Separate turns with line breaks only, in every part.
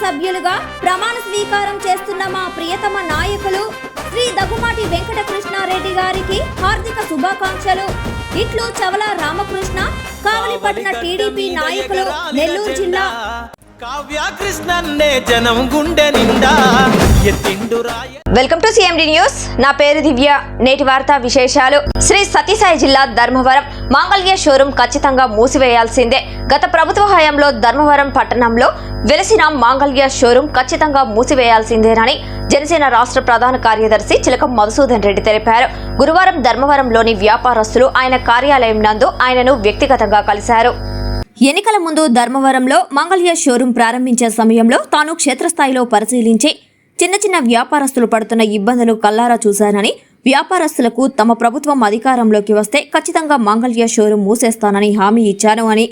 సభ్యులుగా ప్రమాణ స్వీకారం చేస్తున్న మా ప్రియతమ నాయకులు శ్రీ దగ్గుమాటి వెంకట కృష్ణారెడ్డి గారికి హార్దిక శుభాకాంక్షలు. ఇట్లు చవల రామకృష్ణ కావలిపట్న టీడీపీ నాయకులు నెల్లూరు జిల్లా
వెల్కమ్ టు సిఎండి న్యూస్. నా పేరు దివ్య. నేటి వార్త విశేషాలు. శ్రీ సతీసాయి జిల్లా ధర్మవరం మాంగళ్య షోరూం ఖచ్చితంగా మూసివేయాల్సిందే. గత ప్రభుత్వ హయాంలో ధర్మవరం పట్టణంలో వెలసిన మాంగళ్య షోరూం ఖచ్చితంగా మూసివేయాల్సిందేనని జనసేన రాష్ట్ర ప్రధాన కార్యదర్శి చిలకం మధుసూదన్ రెడ్డి తెలిపారు. గురువారం ధర్మవరంలోని వ్యాపారస్తులు ఆయన కార్యాలయం నందు ఆయనను వ్యక్తిగతంగా కలిశారు. ఎన్నికల ముందు ధర్మవరంలో మంగళ్య షోరూం ప్రారంభించే సమయంలో తాను క్షేత్రస్థాయిలో పరిశీలించి చిన్న చిన్న వ్యాపారస్తులు పడుతున్న ఇబ్బందులు కల్లారా చూశానని వ్యాపారస్తులకు తమ ప్రభుత్వం అధికారంలోకి వస్తే ఖచ్చితంగా మంగళ్య షోరూం మూసేస్తానని హామీ ఇచ్చాను అని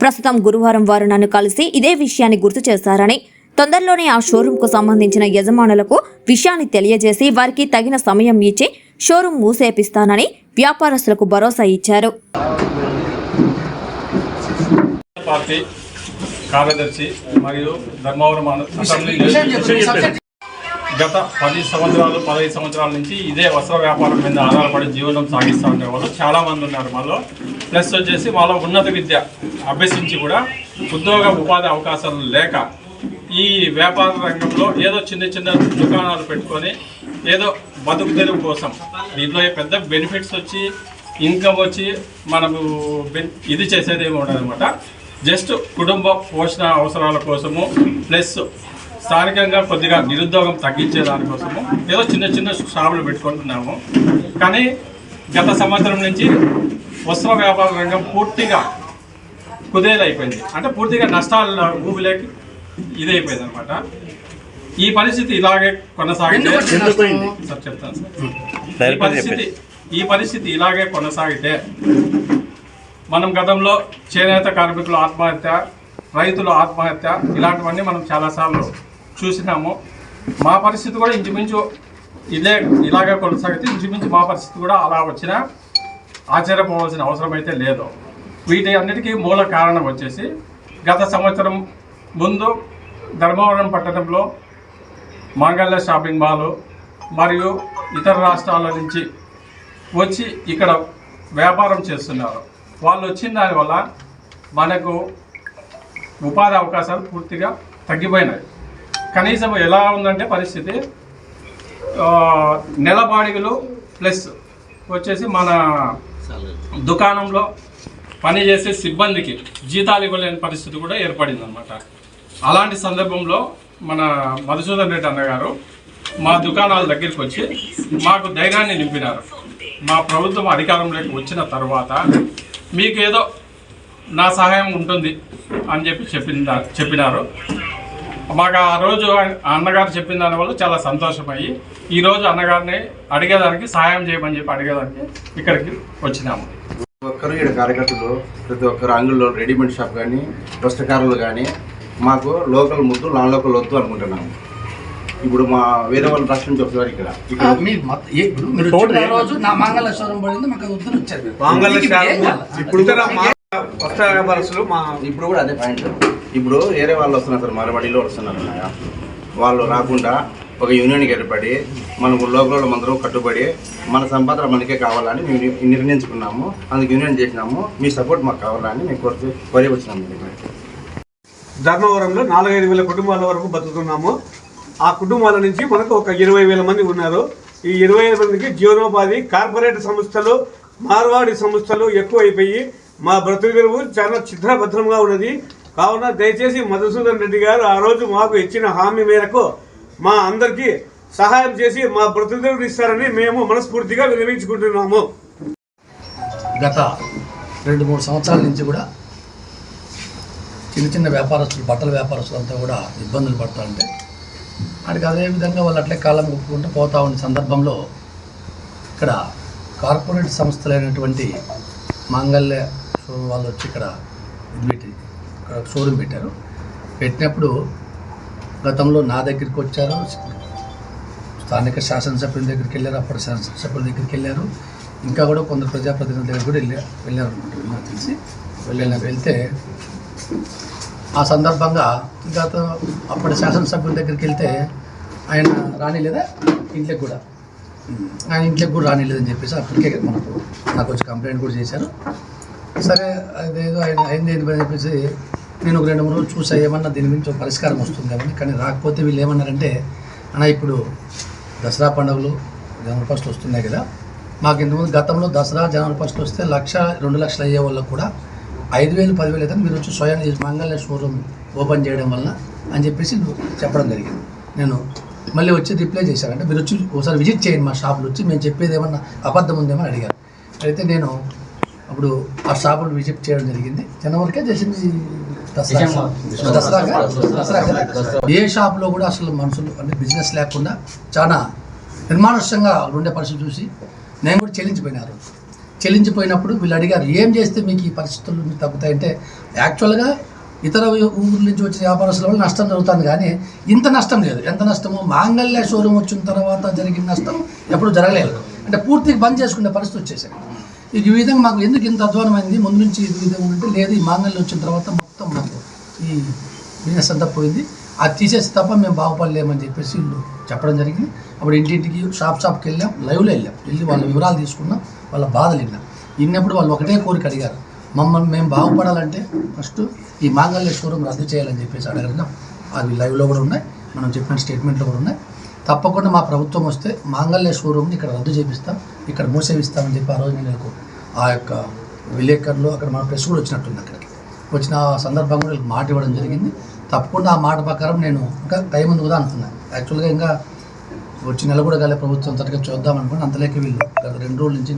ప్రస్తుతం గురువారం వారు నన్ను కలిసి ఇదే విషయాన్ని గుర్తు చేశారని తొందరలోనే ఆ షోరూంకు సంబంధించిన యజమానులకు విషయాన్ని తెలియజేసి వారికి తగిన సమయం ఇచ్చి షోరూం మూసేపిస్తానని వ్యాపారస్తులకు భరోసా ఇచ్చారు.
పార్టీ కార్యదర్శి మరియు ధర్మవరం గత పది సంవత్సరాలు పదహైదు సంవత్సరాల నుంచి ఇదే వస్త్ర వ్యాపారం మీద ఆధారపడి జీవనం సాగిస్తూ ఉండే వాళ్ళు చాలా మంది ఉన్నారు మాలో. ప్లస్ వచ్చేసి వాళ్ళ ఉన్నత విద్య అభ్యసించి కూడా ఉద్యోగ ఉపాధి అవకాశాలు లేక ఈ వ్యాపార రంగంలో ఏదో చిన్న చిన్న దుకాణాలు పెట్టుకొని ఏదో బతుకు తెరువు కోసం దీంట్లో పెద్ద బెనిఫిట్స్ వచ్చి ఇన్కమ్ వచ్చి మనము ఇది చేసేది ఏమి ఉండదు అనమాట జస్ట్ కుటుంబ పోషణ అవసరాల కోసము ప్లస్ స్థానికంగా కొద్దిగా నిరుద్యోగం తగ్గించే దానికోసము ఏదో చిన్న చిన్న షాపులు పెట్టుకుంటున్నాము. కానీ గత సంవత్సరం నుంచి వస్త్ర వ్యాపార రంగం పూర్తిగా కుదేలైపోయింది. అంటే పూర్తిగా నష్టాల ఊబిలోకి ఇదైపోయింది అనమాట ఈ పరిస్థితి ఇలాగే కొనసాగితే సార్ చెప్తాను సార్. ఈ పరిస్థితి ఈ పరిస్థితి ఇలాగే కొనసాగితే మనం గతంలో చేనేత కార్మికుల ఆత్మహత్య రైతుల ఆత్మహత్య ఇలాంటివన్నీ మనం చాలాసార్లు చూసినాము. మా పరిస్థితి కూడా ఇంచుమించు ఇదే ఇలాగే కొనసాగితే ఇంచుమించు మా పరిస్థితి కూడా అలా వచ్చినా ఆశ్చర్యపోవాల్సిన అవసరం అయితే లేదు. వీటి అన్నిటికీ మూల కారణం వచ్చేసి గత సంవత్సరం ముందు ధర్మవరం పట్టణంలో మాంగళ్య షాపింగ్ మాల్ మరియు ఇతర రాష్ట్రాల నుంచి వచ్చి ఇక్కడ వ్యాపారం చేస్తున్నారు. వాళ్ళు వచ్చిన దానివల్ల మనకు ఉపాధి అవకాశాలు పూర్తిగా తగ్గిపోయినాయి. కనీసం ఎలా ఉందంటే పరిస్థితి నెల బాడిగలు ప్లస్ వచ్చేసి మన దుకాణంలో పనిచేసే సిబ్బందికి జీతాలు ఇవ్వలేని పరిస్థితి కూడా ఏర్పడింది అనమాట అలాంటి సందర్భంలో మన మధుసూదన్ రెడ్డి అన్నగారు మా దుకాణాల దగ్గరికి వచ్చి మాకు ధైర్యాన్ని నింపినారు. మా ప్రభుత్వం అధికారంలోకి వచ్చిన తర్వాత మీకు ఏదో నా సహాయం ఉంటుంది అని చెప్పి చెప్పిన చెప్పినారు. మాకు ఆ రోజు అన్నగారు చెప్పిన దానివల్ల చాలా సంతోషమయ్యి ఈరోజు అన్నగారిని అడిగేదానికి సహాయం చేయమని చెప్పి అడిగేదానికి ఇక్కడికి వచ్చినాము.
ప్రతి ఒక్కరు ఇక్కడ కార్యకర్తలు ప్రతి ఒక్కరు అంగుల్లో రెడీమేడ్ షాప్ కానీ వస్త్రకారులు కానీ మాకు లోకల్ ముద్దు నాన్ లోకల్ వద్దు అనుకుంటున్నాము. ఇప్పుడు మా వేరే వాళ్ళ రాష్ట్రం నుంచి వస్తున్నారు ఇక్కడ
మీరు వచ్చిన రోజు నా మంగళేశ్వరం పడింది మాకు అది వద్దని వచ్చారు మీరు.
మాంగళ్య
మీకు ఏం
శాలము
కావాలి?
ఇప్పుడు కూడా మా వస్త్ర వ్యాపారస్తులు మా
ఇప్పుడు కూడా అదే పాయింట్ ఇప్పుడు వేరే వాళ్ళు వస్తున్నారు సార్ మరబడిలో వస్తున్నారు అన్నయ్య. వాళ్ళు రాకుండా ఒక యూనియన్కి ఏర్పడి మనకు లోకల్ మందరం కట్టుబడి మన సంపాదన మనకే కావాలని మేము ని- నిర్ణయించుకున్నాము అందుకు యూనియన్ చేసినాము మీ సపోర్ట్ మాకు కావాలని మేము కోరి కోరి వచ్చినాము.
ధర్మవరంలో నాలుగైదు వేల కుటుంబాల వరకు బతుకుతున్నాము ఆ కుటుంబాల నుంచి మనకు ఒక ఇరవై వేల మంది ఉన్నారు. ఈ ఇరవై వేల మందికి జీవనోపాధి కార్పొరేట్ సంస్థలు మార్వాడి సంస్థలు ఎక్కువైపోయి మా బ్రతుకు చాలా చిత్రభద్రంగా ఉన్నది. కావున దయచేసి మధుసూదన్ రెడ్డి గారు ఆ రోజు మాకు ఇచ్చిన హామీ మేరకు మా అందరికీ సహాయం చేసి మా బ్రతుకు ఇస్తారని మేము మనస్ఫూర్తిగా వినియోగించుకుంటున్నాము
గత రెండు మూడు సంవత్సరాల నుంచి కూడా చిన్న చిన్న వ్యాపారస్తులు బట్టల వ్యాపారస్తులంతా కూడా ఇబ్బందులు పడుతూ ఉంటే అక్కడికి అదేవిధంగా వాళ్ళు అట్లే కాలం ఒప్పుకుంటూ పోతా ఉన్న సందర్భంలో ఇక్కడ కార్పొరేట్ సంస్థలైనటువంటి మాంగళ్య షోరూమ్ వాళ్ళు వచ్చి ఇక్కడ ఇది పెట్టి ఇక్కడ షోరూమ్ పెట్టారు. పెట్టినప్పుడు గతంలో నా దగ్గరికి వచ్చారు. స్థానిక శాసనసభ్యుల దగ్గరికి వెళ్ళారు. అప్పటి శాసనసభ్యుల దగ్గరికి వెళ్ళారు. ఇంకా కూడా కొందరు ప్రజాప్రతినిధుల దగ్గర కూడా వెళ్ళారు వెళ్ళారు అనుకుంటున్నారు నాకు తెలిసి వెళ్ళిన వెళ్తే ఆ సందర్భంగా గత అప్పటి శాసనసభ్యుల దగ్గరికి వెళ్తే ఆయన రానిలేదా? ఇంట్లోకి కూడా. ఆయన ఇంట్లోకి కూడా రానిలేదని చెప్పేసి అప్పటికే మనకు నాకు వచ్చి కంప్లైంట్ కూడా చేశారు. సరే అదేదో ఆయన అయింది ఏంటి అని చెప్పేసి నేను ఒక రెండు మూడు రోజులు చూసా ఏమన్నా దీని గురించి ఒక పరిష్కారం కాబట్టి కానీ రాకపోతే వీళ్ళు ఏమన్నారంటే అన్న ఇప్పుడు దసరా పండుగలు జనవరి ఫస్ట్ వస్తున్నాయి కదా. మాకు ఇంతకుముందు గతంలో దసరా జనవరి ఫస్ట్ వస్తే లక్ష రెండు లక్షలు అయ్యే వాళ్ళకు కూడా ఐదు వేలు పదివేలు అయితే మీరు వచ్చి స్వయం ఈ మంగళ షోరూమ్ ఓపెన్ చేయడం వల్ల అని చెప్పేసి చెప్పడం జరిగింది. నేను మళ్ళీ వచ్చి రిప్లై చేశాను. అంటే మీరు వచ్చి ఒకసారి విజిట్ చేయండి మా షాప్లో వచ్చి. మేము చెప్పేది ఏమన్నా అబద్ధం ఉందేమో అని అడిగారు. అయితే నేను అప్పుడు ఆ షాపులు విజిట్ చేయడం జరిగింది. జనవరికే చేసింది దసరాగా ఏ షాప్లో కూడా అసలు మనుషులు అంటే బిజినెస్ లేకుండా చాలా నిర్మానుష్యంగా ఉండే పరిస్థితి చూసి నేను కూడా చెల్లించిపోయినారు. చెల్లించిపోయినప్పుడు వీళ్ళు అడిగారు ఏం చేస్తే మీకు ఈ పరిస్థితులు మీకు తగ్గుతాయంటే? యాక్చువల్గా ఇతర ఊర్ల నుంచి వచ్చిన వ్యాపారస్తుల వల్ల నష్టం జరుగుతుంది కానీ ఇంత నష్టం లేదు. ఎంత నష్టము? మాంగళ్య షోరూమ్ వచ్చిన తర్వాత జరిగిన నష్టం ఎప్పుడు జరగలేదు. అంటే పూర్తిగా బంద్ చేసుకునే పరిస్థితి వచ్చేసాయి ఈ విధంగా మాకు ఎందుకు ఇంత అధ్వానమైంది? ముందు నుంచి ఈ విధంగా ఉంటే లేదు ఈ మాంగళ్యం వచ్చిన తర్వాత మొత్తం మాకు ఈ బిజినెస్ అంతా పోయింది అది తీసేసి తప్ప మేము బాగుపడలేమని చెప్పేసి వీళ్ళు చెప్పడం జరిగింది. అప్పుడు ఇంటింటికి షాప్ షాప్కి వెళ్ళాం లైవ్లో వెళ్ళాం. వెళ్ళి వాళ్ళ వివరాలు తీసుకున్నాం వాళ్ళ బాధలు విన్నాం. విన్నప్పుడు వాళ్ళు ఒకటే కోరిక అడిగారు. మమ్మల్ని మేము బాగుపడాలంటే ఫస్ట్ ఈ మాంగళ్య షోరూమ్ రద్దు చేయాలని చెప్పేసి అడగడం. అవి లైవ్లో కూడా ఉన్నాయి మనం చెప్పిన స్టేట్మెంట్లో కూడా ఉన్నాయి. తప్పకుండా మా ప్రభుత్వం వస్తే మాంగళ్య షోరూమ్ని ఇక్కడ రద్దు చేపిస్తాం ఇక్కడ మూసేవిస్తామని చెప్పి ఆ రోజు నేను ఆ యొక్క విలేకరులు అక్కడ మన ప్రెస్ కూడా వచ్చినట్టుంది అక్కడికి. వచ్చిన సందర్భంగా మాట ఇవ్వడం జరిగింది. తప్పకుండా ఆ మాట ప్రకారం నేను ఇంకా టైం ఉంది కూడా అనుకున్నాను యాక్చువల్గా ఇంకా వచ్చి నెల కూడా కాలే ప్రభుత్వం తరగతి చూద్దాం అనుకుని అంతలేక వీళ్ళు గత రెండు రోజుల నుంచి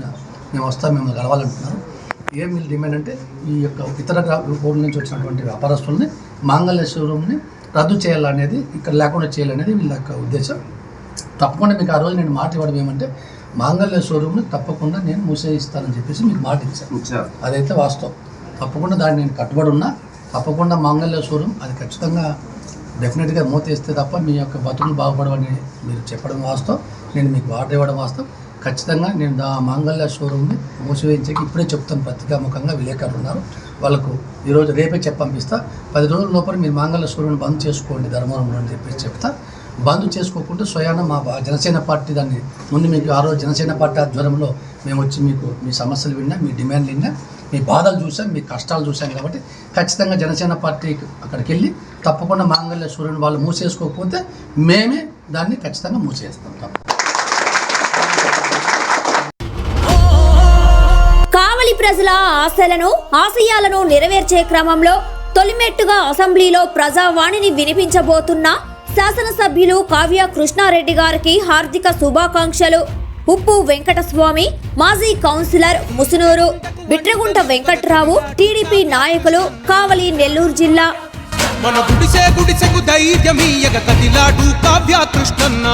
మేము వస్తాం మిమ్మల్ని కలవాలంటున్నారు. ఏం వీళ్ళు డిమాండ్ అంటే ఈ యొక్క ఇతర ఊర్ల నుంచి వచ్చినటువంటి వ్యాపారస్తుల్ని మాంగళ్య షోరూమ్ని రద్దు చేయాలనేది ఇక్కడ లేకుండా చేయాలనేది వీళ్ళ యొక్క ఉద్దేశం. తప్పకుండా మీకు ఆ రోజు నేను మాట ఇవ్వడం ఏమంటే మాంగళ్య షోరూమ్ని తప్పకుండా నేను మూసేయిస్తానని చెప్పేసి మీకు మాట ఇచ్చాను. అదైతే వాస్తవం. తప్పకుండా దాన్ని నేను కట్టుబడి ఉన్నా తప్పకుండా మాంగళ్య షోరూమ్ అది ఖచ్చితంగా డెఫినెట్గా మూతేస్తే తప్ప మీ యొక్క బతుకులు బాగుపడవని మీరు చెప్పడం వాస్తవం. నేను మీకు వాటర్ ఇవ్వడం వాస్తవం. ఖచ్చితంగా నేను దా మాంగళ్య షోరూమ్ని మూసివేయించకి ఇప్పుడే చెప్తాను. పత్రికాముఖంగా విలేకరులు ఉన్నారు. వాళ్ళకు ఈరోజు రేపే చెప్పి పంపిస్తా. పది రోజుల లోపల మీరు మాంగళ్య షోరూమ్ని బంద్ చేసుకోండి ధర్మవరంలో అని చెప్పేసి చెప్తా. బంద్ చేసుకోకుండా స్వయాన మా బా- జనసేన పార్టీ దాన్ని ముందు మీకు ఆ రోజు జనసేన పార్టీ ఆధ్వర్యంలో మేము వచ్చి మీకు మీ సమస్యలు విన్నా మీ డిమాండ్లు విన్నా మీ బాధలు చూసాం మీ కష్టాలు చూసాం కాబట్టి ఖచ్చితంగా జనసేన పార్టీ అక్కడికి వెళ్ళి తప్పకుండా మాంగళ్య సూర్యుని వాళ్ళు మూసేసుకోకపోతే మేమే దాన్ని ఖచ్చితంగా మూసేస్తాం తప్ప.
కావలి ప్రజల ఆశలను ఆశయాలను నెరవేర్చే క్రమంలో తొలిమెట్టుగా అసెంబ్లీలో ప్రజావాణిని వినిపించబోతున్న శాసనసభ్యులు కావ్య కృష్ణారెడ్డి గారికి హార్దిక శుభాకాంక్షలు. ఉప్పు వెంకటస్వామి మాజీ కౌన్సిలర్ ముసునూరు బిట్రగుంట వెంకట్రావు టీడీపీ నాయకులు కావలి నెల్లూరు జిల్లా.
మన గుడిసే గుడిసెకు ధైర్యమీయగ కదిలాడు కావ్య కృష్ణన్న.